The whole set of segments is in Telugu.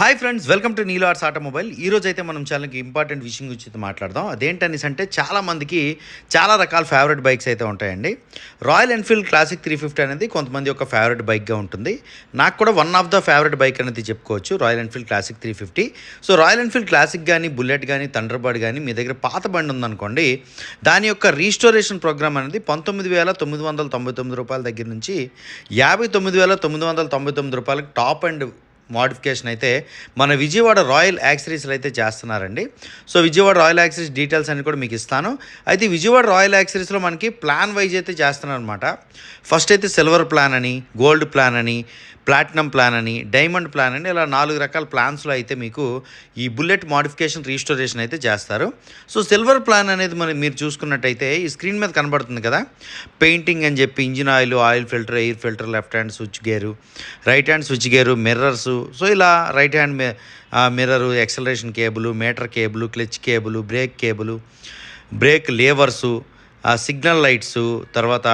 Hi friends welcome to Neelo arts automobile ఈ రోజు అయితే మనం చాలా ఇంపార్టెంట్ విషయం గురించి అయితే మాట్లాడదాం. అదేంటనేసి అంటే చాలా మందికి చాలా రకాల ఫేవరెట్ బైక్స్ అయితే ఉంటాయండి. Royal Enfield Classic three fifty అనేది కొంతమంది యొక్క ఫేవరెట్ బైక్గా ఉంటుంది. నాకు కూడా one of the favourite bike అనేది చెప్పుకోవచ్చు Royal Enfield Classic three fifty so Royal Enfield Classic కానీ బుల్లెట్ కానీ థండర్బర్డ్ కానీ మీ దగ్గర పాత బండి ఉందనుకోండి దాని యొక్క రీస్టోరేషన్ ప్రోగ్రామ్ అనేది పంతొమ్మిది వేల తొమ్మిది వందల తొంభై తొమ్మిది రూపాయల దగ్గర నుంచి యాభై తొమ్మిది వేల తొమ్మిది వందల తొంభై తొమ్మిది రూపాయలకు టాప్ అండ్ మోడిఫికేషన్ అయితే మన విజయవాడ రాయల్ యాక్సరీస్లో అయితే చేస్తున్నారండి. So Vijayawada royal accessories details అన్ని కూడా మీకు ఇస్తాను. అయితే విజయవాడ రాయల్ యాక్సరీస్లో మనకి ప్లాన్ వైజ్ అయితే చేస్తున్నారు అనమాట ఫస్ట్ అయితే సిల్వర్ ప్లాన్ అని గోల్డ్ ప్లాన్ అని ప్లాటినం ప్లాన్ అని డైమండ్ ప్లాన్ అని ఇలా నాలుగు రకాల ప్లాన్స్లో అయితే మీకు ఈ బుల్లెట్ మోడిఫికేషన్ రీస్టోరేషన్ అయితే చేస్తారు. సో సిల్వర్ ప్లాన్ అనేది మనం మీరు చూసుకున్నట్టయితే ఈ స్క్రీన్ మీద కనబడుతుంది కదా. పెయింటింగ్ అని చెప్పి engine oil oil filter air filter left hand switch gear right hand switch gear mirrors so ఇలా right hand mirror acceleration cable meter cable clutch cable brake cable brake levers signal lights తర్వాత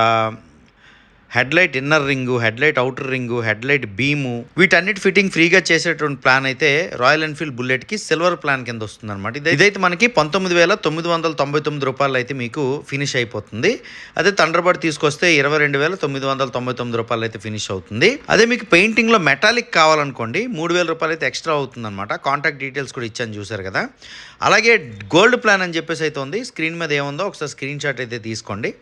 headlight inner ring headlight outer ring headlight beam వీటన్నిటి ఫిట్టింగ్ ఫ్రీగా చేసేటువంటి ప్లాన్ అయితే రాయల్ ఎన్ఫీల్డ్ బుల్లెట్కి సిల్వర్ ప్లాన్ కింద వస్తుంది అనమాట ఇదైతే మనకి పంతొమ్మిది వేల తొమ్మిది వందల తొంభై తొమ్మిది రూపాయలు అయితే మీకు ఫినిష్ అయిపోతుంది. అదే థండర్బర్డ్ తీసుకొస్తే ఇరవై రెండు వేల తొమ్మిది వందల తొంభై తొమ్మిది రూపాయలు అయితే ఫినిష్ అవుతుంది. అదే మీకు పెయింటింగ్లో మెటాలిక్ కావాలనుకోండి మూడు వేల రూపాయలు అయితే ఎక్స్ట్రా అవుతుంది అనమాట కాంటాక్ట్ డీటెయిల్స్ కూడా ఇచ్చాను చూసారు కదా. అలాగే గోల్డ్ ప్లాన్ అని చెప్పేసి అయితే ఉంది. స్క్రీన్ మీద ఏముందో ఒకసారి స్క్రీన్ షాట్ అయితే తీసుకోండి.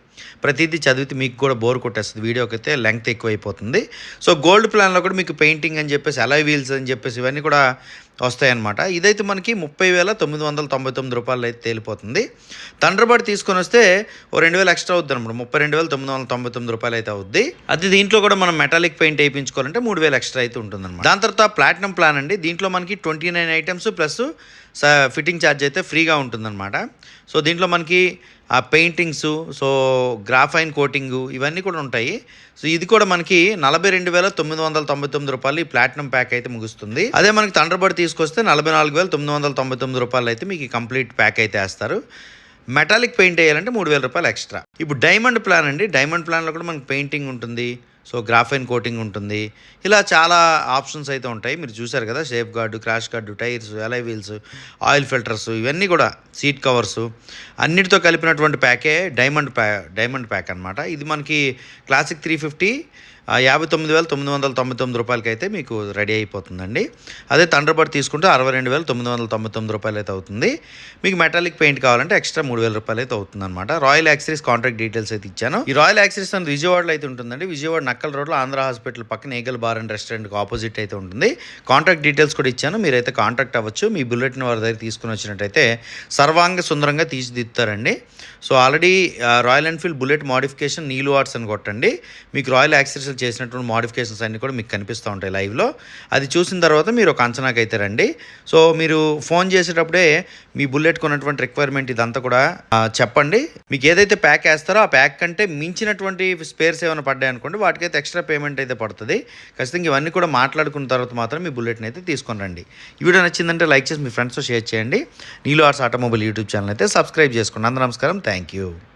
ప్రతిదీ చదివితే మీకు కూడా బోర్ కొట్టేస్తుంది. వీడియోకి అయితే లెంగ్త్ ఎక్కువైపోతుంది. సో గోల్డ్ ప్లాన్లో కూడా మీకు పెయింటింగ్ అని చెప్పేసి అలాయ్ వీల్స్ అని చెప్పేసి ఇవన్నీ కూడా వస్తాయన్నమాట. ఇదైతే మనకి ముప్పై వేల తొమ్మిది వందల తొంభై తొమ్మిది రూపాయలు అయితే తేలిపోతుంది. థండర్బర్డ్ తీసుకొని వస్తే ఓ రెండు వేలు ఎక్స్ట్రా అవుద్ది అనమాట ముప్పై రెండు వేల తొమ్మిది వందల తొంభై తొమ్మిది రూపాయలు అయితే అవుద్ది. అది దీంట్లో కూడా మనం మెటాలిక్ పెయింట్ వేయించుకోవాలంటే మూడు వేలు ఎక్స్ట్రా అయితే ఉంటుంది అనమాట దాని తర్వాత ప్లాటినం ప్లాన్ అండి. దీంట్లో మనకి twenty nine items plus fitting charge అయితే ఫ్రీగా ఉంటుందన్నమాట. సో దీంట్లో మనకి ఆ పెయింటింగ్స్ సో గ్రాఫైన్ కోటింగు ఇవన్నీ కూడా ఉంటాయి. సో ఇది కూడా మనకి నలభై రెండు వేల తొమ్మిది వందల తొంభై తొమ్మిది రూపాయలు ఈ ప్లాటినం ప్యాక్ అయితే ముగుస్తుంది. అదే మనకి థండర్బర్డ్ తీసుకొస్తే నలభై నాలుగు వేల తొమ్మిది వందల తొంభై తొమ్మిది రూపాయలు అయితే మీకు కంప్లీట్ ప్యాక్ అయితే వేస్తారు. మెటాలిక్ పెయింట్ వేయాలంటే మూడు వేల రూపాయలు ఎక్స్ట్రా ఇప్పుడు డైమండ్ ప్లాన్ అండి. డైమండ్ ప్లాన్లో కూడా మనకి పెయింటింగ్ ఉంటుంది. సో గ్రాఫైన్ కోటింగ్ ఉంటుంది. ఇలా చాలా ఆప్షన్స్ అయితే ఉంటాయి. మీరు చూసారు కదా shape guard crash guard tyres alloy wheels oil filters ఇవన్నీ కూడా సీట్ కవర్స్ అన్నిటితో కలిపినటువంటి ప్యాకే డైమండ్ ప్యా డైమండ్ ప్యాక్ అనమాట ఇది మనకి క్లాసిక్ త్రీ ఫిఫ్టీ యాభై తొమ్మిది వేల తొమ్మిది వందల తొంభై తొమ్మిది రూపాయలకి అయితే మీకు రెడీ అయిపోతుందండి. అదే థండర్బర్డ్ తీసుకుంటే అరవై రెండు వేల తొమ్మిది వందల తొంభై తొమ్మిది రూపాయలు అయితే అవుతుంది. మీకు మెటాలిక్ పెయింట్ కావాలంటే ఎక్స్ట్రా మూడు వేల రూపాయలు అయితే అవుతుంది అనమాట రాయల్ యాక్సరీస్ కాంట్రాక్ట్ డీటెయిల్స్ అయితే ఇచ్చాను. ఈ రాయల్ యాక్సరీస్ అని విజయవాడలో అయితే ఉంటుందండి. విజయవాడ నక్కల్ రోడ్లో ఆంధ్ర హాస్పిటల్ పక్కన ఏగల్ బార్ అండ్ రెస్టారెంట్కి ఆపోజిట్ అయితే ఉంటుంది. కాంట్రాక్ట్ డీటెయిల్స్ కూడా ఇచ్చాను. మీరైతే కాంటాక్ట్ అవ్వచ్చు. మీ బుల్లెట్ని వారి దగ్గర తీసుకుని వచ్చినట్టయితే సర్వాంగ సుందరంగా తీర్చిదిద్దుతారండి so already Royal Enfield Bullet modification Neelu arts అని కొట్టండి. మీకు రాయల్ యాక్సరీస్ చేసినటువంటి మోడిఫికేషన్స్ అన్ని కూడా మీకు కనిపిస్తూ ఉంటాయి లైవ్లో అది చూసిన తర్వాత మీరు ఒక అంచనాకి అయితే రండి. సో మీరు ఫోన్ చేసేటప్పుడే మీ బుల్లెట్ కొన్నటువంటి రిక్వైర్మెంట్ ఇదంతా కూడా చెప్పండి. మీకు ఏదైతే ప్యాక్ వేస్తారో ఆ ప్యాక్ కంటే మించినటువంటి స్పేర్స్ ఏమైనా పడ్డాయి అనుకోండి వాటికైతే ఎక్స్ట్రా పేమెంట్ అయితే పడుతుంది. ఖచ్చితంగా ఇవన్నీ కూడా మాట్లాడుకున్న తర్వాత మాత్రం మీ బుల్లెట్ని అయితే తీసుకొని రండి. ఈ వీడియో నచ్చిందంటే లైక్ చేసి మీ ఫ్రెండ్స్తో షేర్ చేయండి. Neelo arts automobile YouTube channel అయితే సబ్స్క్రైబ్ చేసుకోండి. అందరూ నమస్కారం. Thank you